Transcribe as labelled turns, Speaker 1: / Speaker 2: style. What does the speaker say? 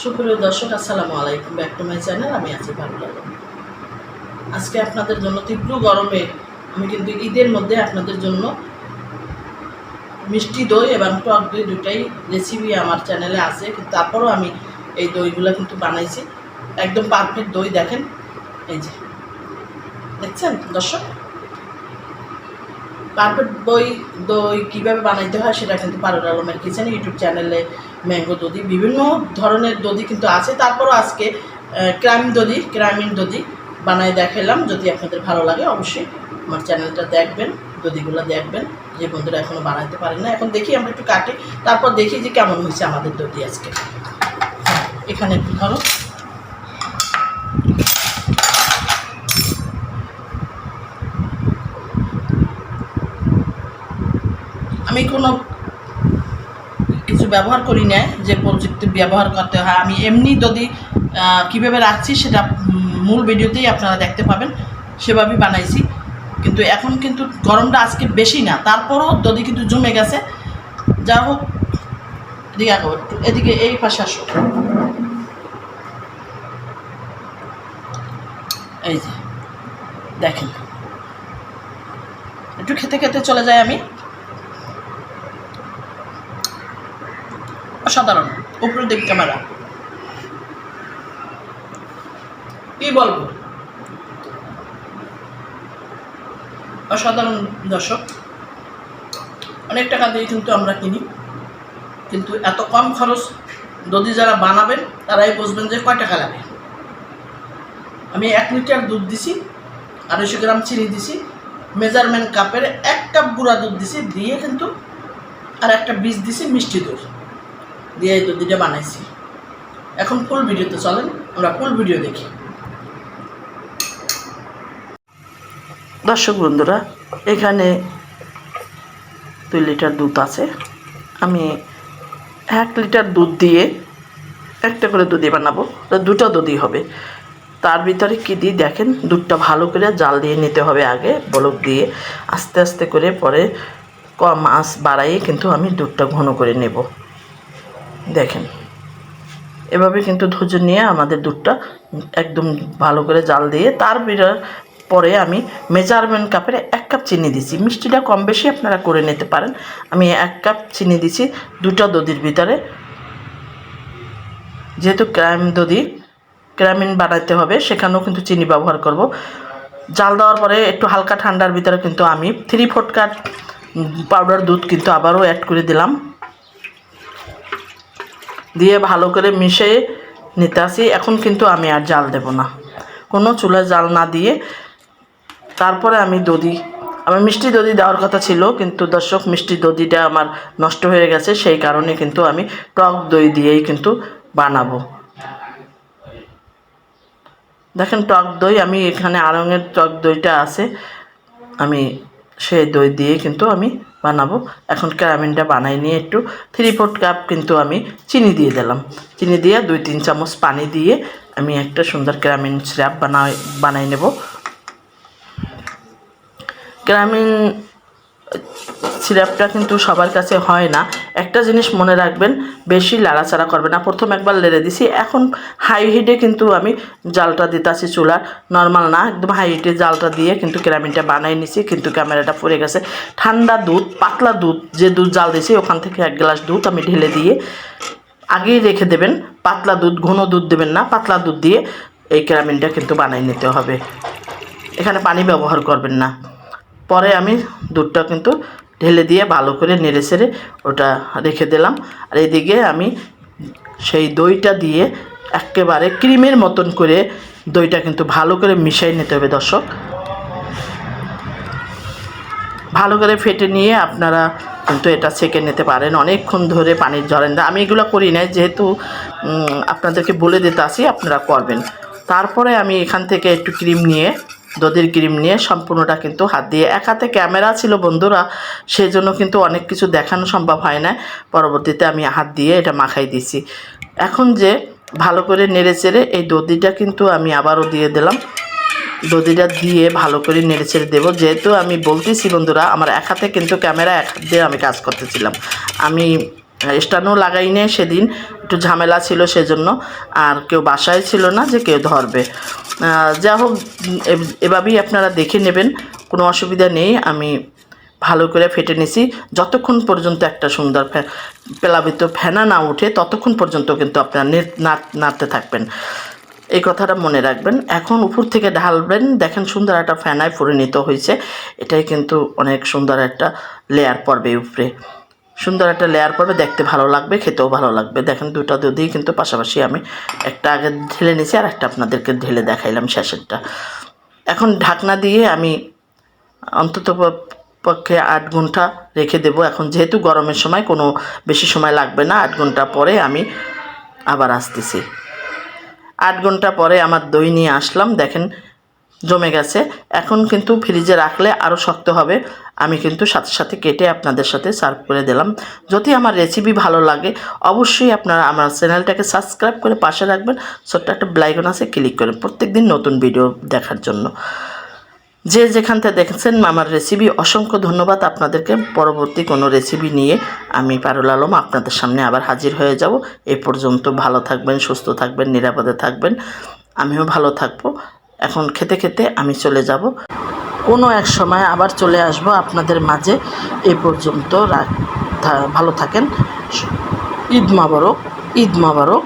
Speaker 1: সুপ্রিয় দর্শক, আসসালামু আলাইকুম। ব্যাক টু মাই চ্যানেল আমি আছি ভালো আজকে আপনাদের জন্য তীব্র গরমে আমি কিন্তু ঈদের মধ্যে আপনাদের জন্য মিষ্টি দই এবং টক দই দুটাই রেসিপি আমার চ্যানেলে আছে। কিন্তু তারপরও আমি এই দইগুলো কিন্তু বানাইছি। একদম পারফেক্ট দই দেখেন। এই যে, দেখছেন দর্শক? পারফেক্ট বই, দই কীভাবে বানাইতে হয় সেটা কিন্তু পারুল আলমের কিচেন ইউটিউব চ্যানেলে ম্যাঙ্গো দধি, বিভিন্ন ধরনের দধি কিন্তু আছে। তারপরও আজকে ক্রাইম দধি, ক্রাইমিন দধি বানাই দেখালাম। যদি আপনাদের ভালো লাগে অবশ্যই আমার চ্যানেলটা দেখবেন, দধিগুলো দেখবেন। যে বন্ধুরা এখনও বানাইতে পারেন না। এখন দেখি আমরা একটু কাটি, তারপর দেখি যে কেমন হয়েছে আমাদের দধি আজকে। এখানে একটু ধরো। আমি কোনো কিছু ব্যবহার করি না যে প্রযুক্তি ব্যবহার করতে হয়। আমি এমনি যদি কীভাবে রাখছি সেটা মূল ভিডিওতেই আপনারা দেখতে পাবেন। সেভাবেই বানাইছি। কিন্তু এখন কিন্তু গরমটা আজকে বেশি না। তারপরও যদি কিন্তু জমে গেছে, যা হোক, এদিকে একটু। এদিকে এই পাশে আসো। এই যে, দেখেন। একটু খেতে খেতে চলে যাই আমি। অসাধারণ। উপরের দিক ক্যামেরা। কি বলব? অসাধারণ দর্শক। অনেক টাকা দিয়ে কিন্তু আমরা কিনি। কিন্তু এত কম খরচ যদি যারা বানাবেন, তারাই বুঝবেন যে কয় টাকা লাগে। আমি এক লিটার দুধ দিছি, আড়াইশো গ্রাম চিনি দিছি, মেজারমেন্ট কাপের এক কাপ গুঁড়া দুধ দিছি, দিয়ে কিন্তু আর একটা বীজ দিছি মিষ্টি দুধ। দিয়ে এই দধিটা বানাইছি। এখন ফুল ভিডিওতে চলেন, আমরা ফুল ভিডিও দেখি। দর্শক বন্ধুরা, এখানে দুই লিটার দুধ আছে। আমি এক লিটার দুধ দিয়ে একটা করে দুধি বানাবো। দুটো দুধই হবে। তার ভিতরে কী দিই দেখেন, দুধটা ভালো করে জাল দিয়ে নিতে হবে আগে, বলক দিয়ে। আস্তে আস্তে করে পরে কম আঁচ বাড়াইয়ে কিন্তু আমি দুধটা ঘন করে নেব। দেখেন। এভাবে কিন্তু ধৈর্য নিয়ে আমাদের দুধটা একদম ভালো করে জাল দিয়ে তার বিরা- পরে আমি মেজারমেন্ট কাপের এক কাপ চিনি দিছি। মিষ্টিটা কম বেশি আপনারা করে নিতে পারেন। আমি এক কাপ চিনি দিছি দুটো দধির ভিতরে। যেহেতু ক্রাইম দধি ক্রামিন বানাইতে হবে, সেখানেও কিন্তু চিনি ব্যবহার করব। জাল দেওয়ার পরে একটু হালকা ঠান্ডার ভিতরে কিন্তু আমি থ্রি ফোটকার পাউডার দুধ কিন্তু আবারও অ্যাড করে দিলাম। দিয়ে ভালো করে মিশিয়ে নিতে আসি। এখন কিন্তু আমি আর জাল দেব না। কোনো চুলায় জাল না দিয়ে তারপরে আমি দধি। আমার মিষ্টি দধি দেওয়ার কথা ছিল, কিন্তু দর্শক, মিষ্টি দধিটা আমার নষ্ট হয়ে গেছে, সেই কারণে কিন্তু আমি টক দই দিয়েই কিন্তু বানাবো। দেখেন টক দই, আমি এখানে আড়ঙের টক দইটা আছে। আমি সেই দই দিয়ে কিন্তু আমি বানাবো। এখন ক্যারামিনটা বানাই নিয়ে একটু থ্রি ফোর্থ কাপ কিন্তু আমি চিনি দিয়ে দিলাম। চিনি দিয়ে দুই তিন চামচ পানি দিয়ে আমি একটা সুন্দর ক্যারামিন সিরাপ বানাই বানাই নেব। ক্যারামিন সিরাপটা কিন্তু সবার কাছে হয় না। একটা জিনিস মনে রাখবেন, বেশি লাড়াচাড়া করবে না। প্রথম একবার লেড়ে দিছি, এখন হাই হিটে কিন্তু আমি জালটা দিতেছি চুলার। নর্মাল না, একদম হাই হিটে জালটা দিয়ে কিন্তু কেরামিনটা বানাই নিছি, কিন্তু ক্যামেরাটা পড়ে গেছে। ঠান্ডা দুধ, পাতলা দুধ, যে দুধ জাল দিয়েছি ওখান থেকে এক গ্লাস দুধ আমি ঢেলে দিয়ে আগেই রেখে দেবেন। পাতলা দুধ, ঘন দুধ দেবেন না, পাতলা দুধ দিয়ে এই ক্যারামিনটা কিন্তু বানাই নিতে হবে। এখানে পানি ব্যবহার করবেন না। পরে আমি দুধটা কিন্তু ঢেলে দিয়ে ভালো করে নেড়ে সেড়ে ওটা রেখে দিলাম। আর এদিকে আমি সেই দইটা দিয়ে একেবারে ক্রিমের মতন করে দইটা কিন্তু ভালো করে মিশিয়ে নিতে হবে দর্শক। ভালো করে ফেটে নিয়ে আপনারা কিন্তু এটা সেকে নিতে পারেন। অনেকক্ষণ ধরে পানির ঝরেন আমি এগুলো করি না যেহেতু আপনাদেরকে বলে দিতে আসি, আপনারা করবেন। তারপরে আমি এখান থেকে একটু ক্রিম নিয়ে দধির ক্রিম নিয়ে সম্পূর্ণটা কিন্তু হাত দিয়ে। এক হাতে ক্যামেরা ছিল বন্ধুরা সেই জন্য কিন্তু অনেক কিছু দেখানো সম্ভব হয় না পরবর্তীতে আমি হাত দিয়ে এটা মাখাই দিছি এখন যে ভালো করে নেড়ে চেড়ে এই দধিটা কিন্তু আমি আবারও দিয়ে দিলাম। দধিটা দিয়ে ভালো করে নেড়ে ছেড়ে দেবো। যেহেতু আমি বলতেছি বন্ধুরা, আমার এক হাতে কিন্তু ক্যামেরা, এক হাত দিয়ে আমি কাজ করতেছিলাম। আমি স্টানও লাগাই নেই সেদিন। একটু ঝামেলা ছিল সেজন্য। আর কেউ বাসায় ছিল না যে কেউ ধরবে। যা হোক এভাবেই আপনারা দেখে নেবেন। কোনো অসুবিধা নেই। আমি ভালো করে ফেটে নিছি। যতক্ষণ পর্যন্ত একটা সুন্দর প্লাবিত ফেনা না উঠে, ততক্ষণ পর্যন্ত কিন্তু আপনারা নাড়তে থাকবেন। এই কথাটা মনে রাখবেন। এখন উপর থেকে ঢালবেন। দেখেন সুন্দর একটা ফেনায় পরিণত হয়েছে। এটাই কিন্তু অনেক সুন্দর একটা লেয়ার পড়বে উপরে। সুন্দর একটা লেয়ার পড়বে দেখতে ভালো লাগবে, খেতেও ভালো লাগবে। দেখেন দুটা দুধই কিন্তু পাশাপাশি আমি একটা আগে ঢেলে নিয়েছি আর একটা আপনাদেরকে ঢেলে দেখাইলাম শেষেরটা। এখন ঢাকনা দিয়ে আমি অন্তত পক্ষে আট ঘণ্টা রেখে দেবো। এখন যেহেতু গরমের সময়, কোনো বেশি সময় লাগবে না, আট ঘণ্টা পরে আমি আবার আসতেছি। আট ঘণ্টা পরে আমার দই নিয়ে আসলাম, দেখেন জমে গেছে। এখন কিন্তু ফ্রিজে রাখলে আরও শক্ত হবে। আমি কিন্তু সাথে সাথে কেটে আপনাদের সাথে সার্ভ করে দিলাম। যদি আমার রেসিপি ভালো লাগে, অবশ্যই আপনারা আমার চ্যানেলটাকে সাবস্ক্রাইব করে পাশে রাখবেন। ছোট্ট একটা ব্লাইকন আছে ক্লিক করেন প্রত্যেকদিন নতুন ভিডিও দেখার জন্য। যে যেখান থেকে দেখেছেন আমার রেসিপি অসংখ্য ধন্যবাদ আপনাদেরকে। পরবর্তী কোনো রেসিপি নিয়ে আমি পারুল আলম আপনাদের সামনে আবার হাজির হয়ে যাব। এ পর্যন্ত ভালো থাকবেন, সুস্থ থাকবেন, নিরাপদে থাকবেন। আমিও ভালো থাকব। এখন খেতে খেতে আমি চলে যাব। কোনো এক সময় আবার চলে আসব আপনাদের মাঝে। এ পর্যন্ত ভালো থাকেন। ঈদ মাবারক ঈদ মাবারক।